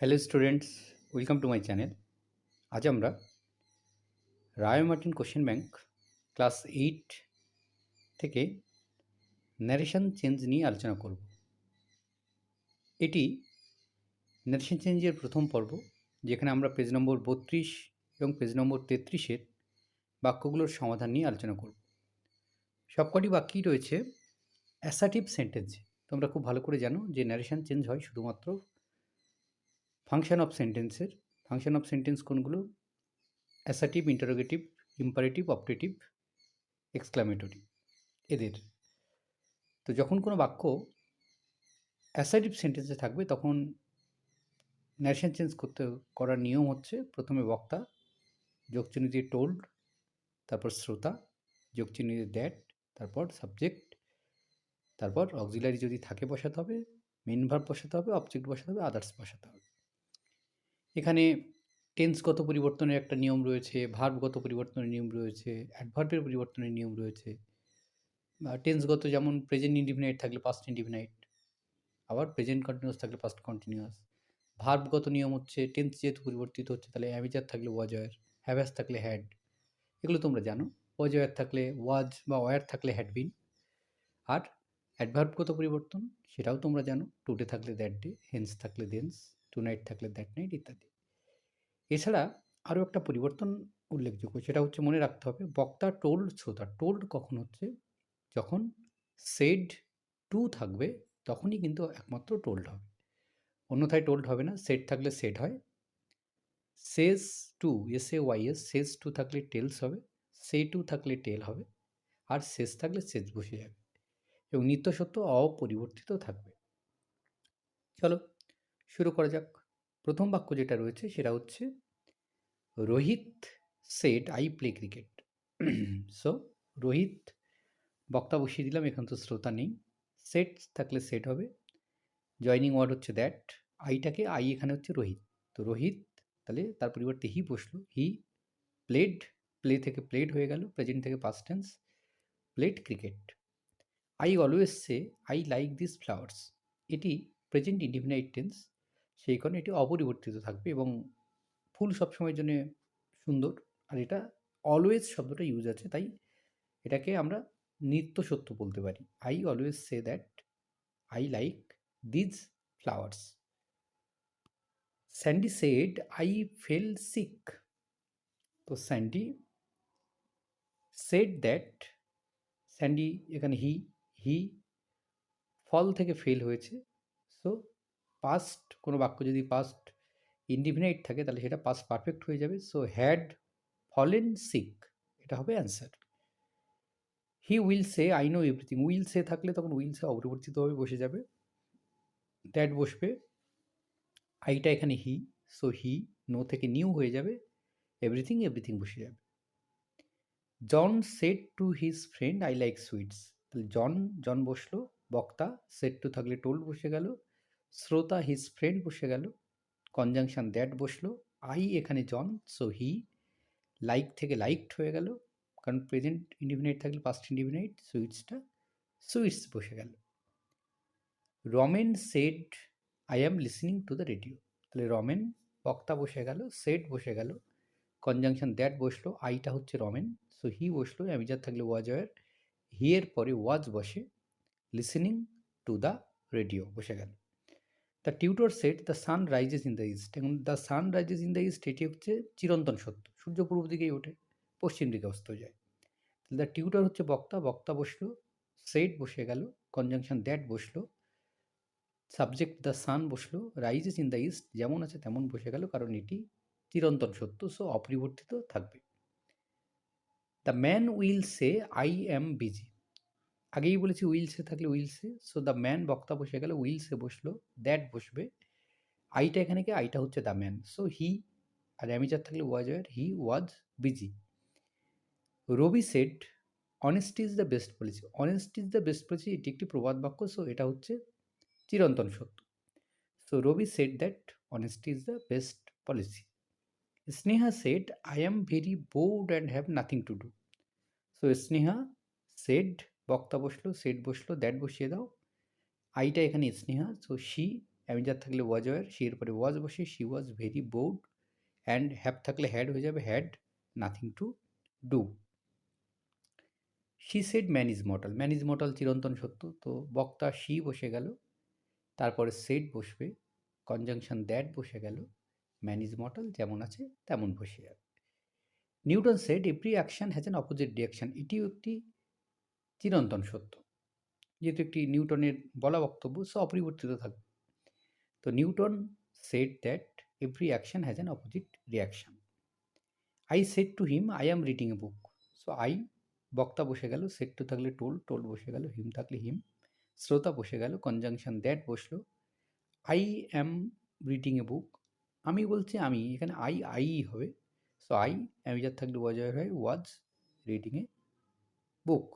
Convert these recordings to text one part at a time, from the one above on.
Hello students welcome to my channel আজ আমরা Ray Martin question bank class eight থেকে narration change নিয়ে আলোচনা করব। এটি ন্যারেশন চেঞ্জের প্রথম পর্ব, যেখানে আমরা পেজ নম্বর বত্রিশ এবং পেজ নম্বর তেত্রিশের বাক্যগুলোর সমাধান নিয়ে আলোচনা করব। সবকটি বাক্যই রয়েছে অ্যাসাটিভ সেন্টেন্সে তোমরা খুব ভালো করে জানো যে ন্যারেশন চেঞ্জ হয় শুধুমাত্র ফাংশন অফ সেন্টেন্সের ফাংশন অফ সেন্টেন্স কোনগুলো? Assertive interrogative imperative operative exclamatory এদের। তো যখন কোনো বাক্য অ্যাসাটিভ সেন্টেন্সে থাকবে, তখন ন্যাশন চেঞ্জ করতে, করার নিয়ম হচ্ছে প্রথমে বক্তা যোগচিহ্ন দিয়ে টোল্ড তারপর শ্রোতা যোগচিহ্ন দিয়ে দ্যাট তারপর সাবজেক্ট তারপর অক্সিলারি যদি থাকে বসাতে হবে মেন ভার্ব বসাতে হবে অবজেক্ট বসাতে হবে আদার্স বসাতে হবে। এখানে টেন্সগত পরিবর্তনের একটা নিয়ম রয়েছে, ভার্বগত পরিবর্তনের নিয়ম রয়েছে, অ্যাডভার্বের পরিবর্তনের নিয়ম রয়েছে। টেন্সগত যেমন প্রেজেন্ট ইন্ডিফিনাইট থাকলে পাস্ট ইন্ডিফিনাইট আবার প্রেজেন্ট কন্টিনিউয়াস থাকলে পাস্ট কন্টিনিউয়াস ভার্বগত নিয়ম হচ্ছে টেন্স যেহেতু পরিবর্তিত হচ্ছে, তাহলে অ্যামিজার থাকলে ওয়াজয়ার হ্যাভ্যাস থাকলে হ্যাড এগুলো তোমরা জানো। ওয়াজয়ার থাকলে ওয়াজ বা ওয়ার থাকলে হ্যাড বিন আর অ্যাডভার্বগত পরিবর্তন, সেটাও তোমরা জানো। টুডে থাকলে দ্যাট ডে হেন্স থাকলে দেন্স টু নাইট থাকলে দ্যাট নাইট ইত্যাদি। এছাড়া আরও একটা পরিবর্তন উল্লেখযোগ্য, সেটা হচ্ছে মনে রাখতে হবে, বক্তা টোল্ড শ্রোতা টোল্ড কখন হচ্ছে? যখন সেড টু থাকবে, তখনই কিন্তু একমাত্র টোল্ড হবে। অন্যথায় টোল্ড হবে না সেট থাকলে সেট হয়। Says to S A Y S says to থাকলে টেলস হবে সে টু থাকলে টেল হবে, আর শেষ থাকলে শেষ বসে যাবে। এবং নিত্য সত্য অপরিবর্তিত থাকবে। চলো শুরু করা যাক। প্রথম বাক্য যেটা রয়েছে সেটা হচ্ছে, Rohit said I play cricket so Rohit বক্তা বসিয়ে দিলাম, এখান তো শ্রোতা নেই। সেট থাকলে সেট হবে। জয়নিং ওয়ার্ড হচ্ছে দ্যাট আইটাকে আই এখানে হচ্ছে রোহিত। তো রোহিত, তাহলে তার পরিবর্তে হি বসল। হি প্লেড প্লে থেকে প্লেড হয়ে গেল। প্রেজেন্ট থেকে past tense played cricket I always say I like this flowers এটি প্রেজেন্ট ইন্ডিফিনাইট টেন্স সেই কারণে এটি অপরিবর্তিত থাকবে এবং ফুল সবসময়ের জন্য সুন্দর। আর এটা অলওয়েজ শব্দটা ইউজ আছে, তাই এটাকে আমরা নিত্য সত্য বলতে পারি। I always say that I like these flowers Sandy said I fell sick তো স্যান্ডি সেড দ্যাট স্যান্ডি এখানে হি হি ফল থেকে ফেল হয়েছে। সো পাস্ট কোনো বাক্য যদি পাস্ট ইনডিফিনাইট থাকে, তাহলে সেটা পাস্ট পারফেক্ট হয়ে যাবে। সো হ্যাড ফলেন সিক এটা হবে answer he will say I know everything will say থাকলে তখন উইল সে অপরিবর্তিতভাবে বসে যাবে। দ্যাট বসবে। আইটা এখানে হি সো হি নো থেকে নিউ হয়ে যাবে। এভরিথিং এভরিথিং বসে যাবে। John said to his friend I like sweets তাহলে জন জন বসল, বক্তা সেট টু থাকলে টোল্ড বসে গেল। শ্রোতা হিজ ফ্রেন্ড বসে গেল। কনজাংশন দ্যাট বসল। আই এখানে জন সো হি লাইক থেকে লাইকড হয়ে গেল। কারণ প্রেজেন্ট ইন্ডিফিনাইট থাকলে পাস্ট ইন্ডিফিনাইট সুইটসটা সুইটস বসে গেল। Ramen said I am listening to the radio তাহলে রমেন বক্তা বসে গেল সেট বসে গেল। কনজাংশন দ্যাট বসল আইটা হচ্ছে রমেন সো হি বসল। অ্যামিজার থাকলে ওয়াজ ওয়ার হি এর পরে ওয়াজ বসে। লিসনিং টু দ্য রেডিও বসে গেল। The tutor said the sun rises in the east এখন the sun rises in the east এটি হচ্ছে চিরন্তন সত্য। সূর্য পূর্ব দিকেই ওঠে, পশ্চিম দিকে অস্ত যায়। দ্য টিউটর হচ্ছে বক্তা বক্তা বসল সেট বসে গেল কনজাংশন দ্যাট বসল সাবজেক্ট দ্য সান বসল রাইজেস ইন দ্য ইস্ট যেমন আছে তেমন বসে গেল, কারণ এটি চিরন্তন সত্য সো অপরিবর্তিত থাকবে। The man will say I am busy আগেই বলেছি উইলসে থাকলে উইলসে সো দ্য ম্যান বক্তা বসে গেলে উইলসে বসল দ্যাট বসবে। আইটা এখানে কি? আইটা হচ্ছে the man so he are am is are থাকলে was were he was busy Ravi said honesty is the best policy honesty is the best policy এটি একটি প্রবাদ বাক্য সো এটা হচ্ছে চিরন্তন সত্য। So Ravi said that honesty is the best policy Sneha said I am very bored and have nothing to do so Sneha said বক্তা বসল, সেট বসল দ্যাট বসিয়ে দাও। আইটা এখানে স্নেহা সো শি অ্যামিজার থাকলে ওয়াজ ওয়ার সি এর পরে ওয়াজ বসে she was very bored and have থাকলে হ্যাড হয়ে যাবে had nothing to do she said man is mortal man is mortal চিরন্তন সত্য, তো বক্তা শি বসে গেল, তারপরে সেট বসবে কনজাংশন দ্যাট বসে গেল ম্যান ইজ মর্টাল যেমন আছে তেমন বসে যাবে। Newton said every action has an opposite reaction এটিও একটি চিরন্তন সত্য। যেহেতু একটি নিউটনের বলা বক্তব্য সো অপরিবর্তিত থাকবে। তো Newton said that every action has an opposite reaction I said to him I am reading a book so I বক্তা বসে গেল সেট টু থাকলে টোল টোল বসে গেল হিম থাকলে হিম শ্রোতা বসে গেল কনজাংশন দ্যাট বসল। I am reading a book আমি বলছি, আমি, এখানে আই আই হবে। So I am is are থাকলে ওয়াজ হয় was reading a book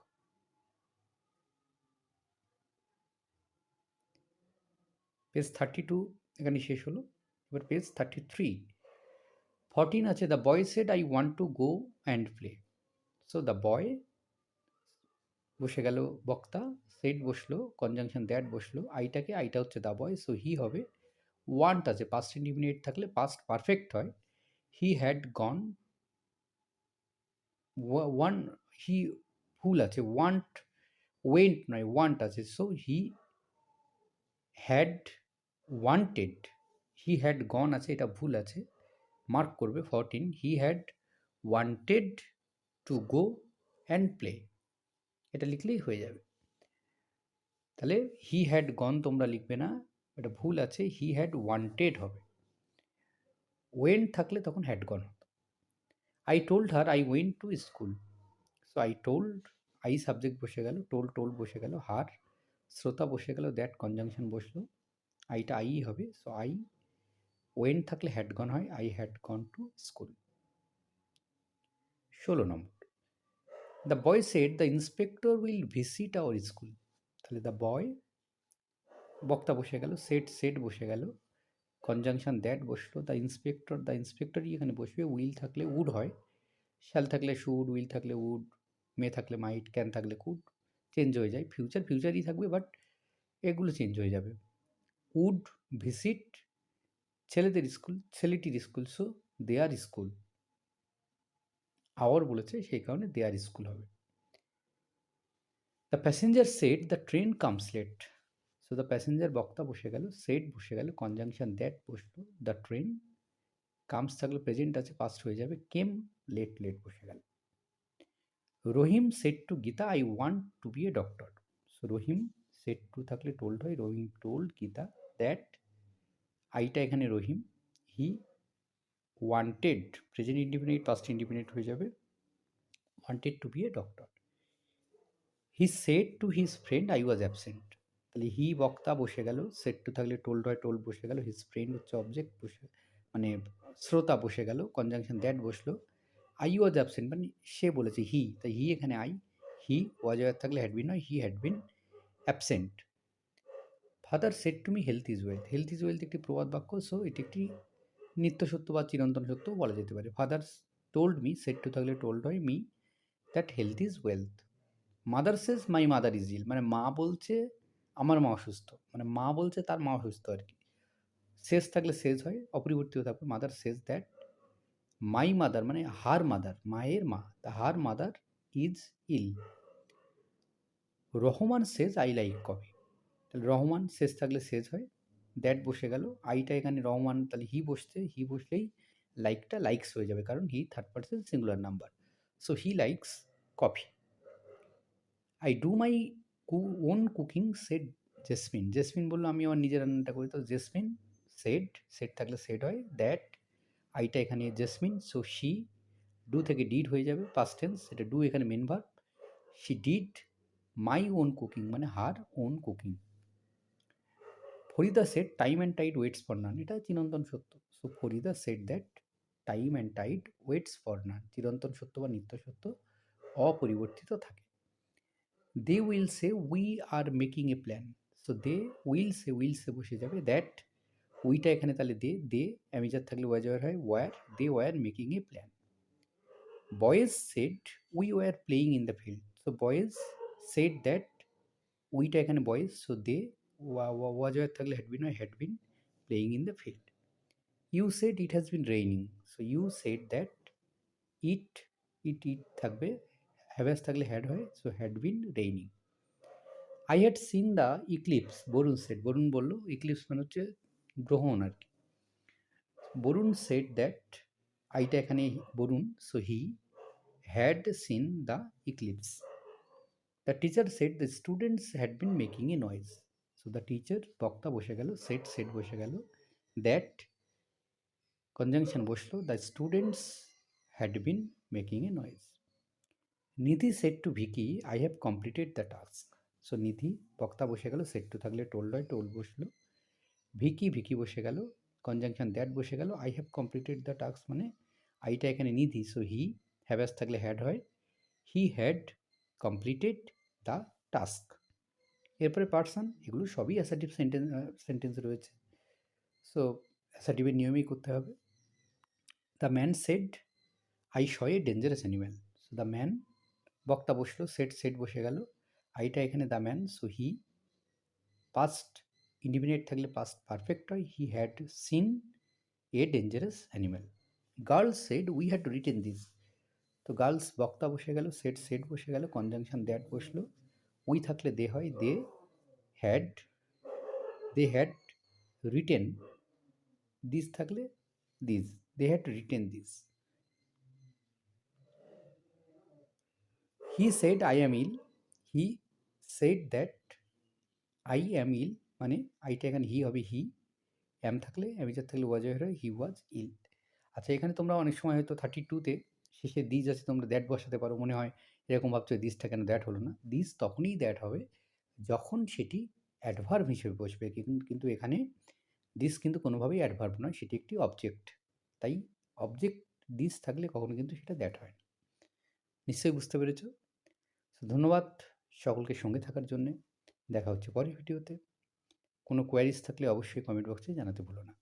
page thirty two এখানে শেষ হলো। এবার পেজ থার্টি থ্রি ফরটিন আছে the boy said I want to go and play so the boy বসে গেল, বক্তা সেট বসল কনজাংশন দ্যাট বসল, আইটাকে, আইটা হচ্ছে দ্য বয় সো হি হবে ওয়ান্ট আছে পাস্ট ইন্ডিমিনেট থাকলে পাস্ট পারফেক্ট হয় he had gone want he ভুল আছে ওয়ান্ট ওয়েন্ট নয় ওয়ান্ট আছে so he had wanted he had gone আছে, এটা ভুল আছে মার্ক করবে fourteen he had wanted to go and play এটা লিখলেই হয়ে যাবে। তাহলে হি হ্যাড গন তোমরা লিখবে না, এটা ভুল আছে হি হ্যাড ওয়ান্টেড হবে। ওয়েন্ট থাকলে তখন হ্যাড গন হতো। I told her I went to school so I told I subject বসে গেল টোল টোল বসে গেল হার শ্রোতা বসে গেল দ্যাট কনজাংশন বসল। আইটা আই হবে। সো আই ওয়েন থাকলে হ্যাড গন হয় I had gone to school ষোলো নম্বর। The boy said the inspector will visit our school তাহলে দ্য বয় বক্তা বসে গেল সেট সেট বসে গেল কনজাংশন দ্যাট বসল দ্য ইন্সপেক্টর দ্য ইন্সপেক্টরই এখানে বসবে উইল থাকলে উড হয় শ্যাল থাকলে শুড উইল থাকলে উড মে থাকলে মাইট ক্যান থাকলে কুড চেঞ্জ হয়ে যায় ফিউচার ফিউচারই থাকবে বাট এগুলো চেঞ্জ হয়ে যাবে। উড ভিসিট ছেলেদের স্কুল, ছেলেটির school so there school our বলেছে, সেই কারণে দেয়ার স্কুল হবে। The passenger said the train comes late so the passenger বক্তা বসে গেল সেট বসে গেল কনজাংশন দ্যাট বসল দ্য ট্রেন কামস থাকলে প্রেজেন্ট আছে পাস্ট হয়ে যাবে কেম লেট লেট বসে গেল। Rahim said to Gita I want to be a doctor so Rahim said to থাকলে টোল্ড হয়, রহিম টোল্ড গীতা দ্যাট আইটা এখানে Rahim. He wanted present independent past independent হয়ে যাবে। Wanted to be a doctor he said to his friend I was absent তাহলে হি বক্তা বসে গেল। সেট টু থাকলে টোল্ড হয় টোল্ড বসে গেল। হিজ ফ্রেন্ড হচ্ছে অবজেক্ট বসে মানে শ্রোতা বসে গেল। কনজাংশন দ্যাট বসল। আই ওয়াজ অ্যাবসেন্ট মানে সে বলেছে হি তাই হি এখানে আই হি ওয়াজ থাকলে হ্যাড বিন নয় he had been absent father said to me health is wealth health is wealth একটি প্রবাদ বাক্য সো এটি একটি নিত্য সত্য বা চিরন্তন সত্য বলা যেতে পারে। Father told me said to থাকলে টোল্ড হয় me that health is wealth mother says my mother is ill মানে মা বলছে, আমার মা অসুস্থ। মানে মা বলছে, তার মা অসুস্থ আর কি। শেষ থাকলে শেষ হয়, অপরিবর্তিত থাকবে। Mother says that my mother মানে হার মাদার মায়ের মা the her mother is ill Rahman says I like coffee তাহলে রহমান শেষ থাকলে শেষ হয়। দ্যাট বসে গেল। আইটা এখানে রহমান, তাহলে হি বসছে। হি বসলেই লাইকটা লাইকস হয়ে যাবে কারণ he third person singular number so he likes coffee I do my কু own cooking said Jasmine Jasmine বলল, আমি আমার নিজের রান্নাটা করি। তো জেসমিন সেট সেট থাকলে সেট হয়। দ্যাট আইটা এখানে জেসমিন সো শি ডু থেকে ডিড হয়ে যাবে। পাস্ট টেন্স এটা ডু এখানে main verb she did my own cooking মানে her own cooking Farida said time and tide waits for none এটা চিরন্তন সত্য। So Farida said that time and tide waits for none চিরন্তন সত্য বা নিত্য সত্য, অপরিবর্তিত থাকে। They will say we are making a plan so they will say will say বসে যাবে। দ্যাট উইটা এখানে তাহলে they they am is are থাকলে ওয়াজ ওয়ার হয়? Were they were making a plan boys said we were playing in the field so boys said that উইটা এখানে boys so they was were থাকলে had been হয় হেডবিন playing in the field. You said it has been raining. So you said that it it it থাকবে হ্যাভাস থাকলে had হয় so had been raining I had seen the eclipse Barun said Barun বলল eclipse মানে হচ্ছে গ্রহণ আর কি. Varun set that আইটা এখানে Barun so he had seen the eclipse the teacher said the students had been making a noise so the teacher বক্তা বসে গেল সেট সেট বসে গেল দ্যাট কনজাংশন বসল the students had been making a noise Nidhi said to Vicky I have completed the task so Nidhi বক্তা বসে গেল said to থাকলে টোল্ড হয় টোল বসল ভিকি ভিকি বসে গেল কনজাংশন দ্যাট বসে গেল I have completed the task মানে আইটা এখানে নিধি সো হি হ্যাভ্যাস থাকলে হ্যাড হয় he had completed the task এরপরে পার্সন এগুলো সবই অ্যাসার্টিভ সেন্টেন্স সেন্টেন্স রয়েছে। সো অ্যাসার্টিভের নিয়মেই করতে হবে। The man said I saw a dangerous animal so the man বক্তা বসল সেট সেট বসে গেল। আইটা এখানে the man so he past independent থাকলে পাস্ট পারফেক্ট হয়। He had seen a dangerous animal girls said we had written this তো girls বক্তা বসে গেল সেট সেট বসে গেল। কনজাংশন দ্যাট বসল। উই থাকলে দে হয় they had they had written this থাকলে this they had written this he said I am ill he said that I am ill মানে আইটা এখানে হি হবে হি অ্যাম থাকলে অ্যামিজার থাকলে ওয়াজ হয় হি ওয়াজ ইল আচ্ছা এখানে তোমরা অনেক সময় হয়তো থার্টি টুতে শেষে দিস আছে তোমরা দ্যাট বসাতে পারো মনে হয় এরকম ভাবছ দিসটা কেন দ্যাট হলো না? দিস তখনই দ্যাট হবে যখন সেটি অ্যাডভার্ব হিসেবে বসবে। কিন্তু এখানে দিস কিন্তু কোনোভাবেই অ্যাডভার্ব নয়, সেটি একটি অবজেক্ট তাই অবজেক্ট দিস থাকলে কখনো কিন্তু সেটা দ্যাট হয় না। নিশ্চয়ই বুঝতে পেরেছ? ধন্যবাদ সকলকে সঙ্গে থাকার জন্যে। দেখা হচ্ছে পরের ভিডিওতে কোনো কোয়ারিজ থাকলে অবশ্যই কমেন্ট বক্সে জানাতে ভুলো না।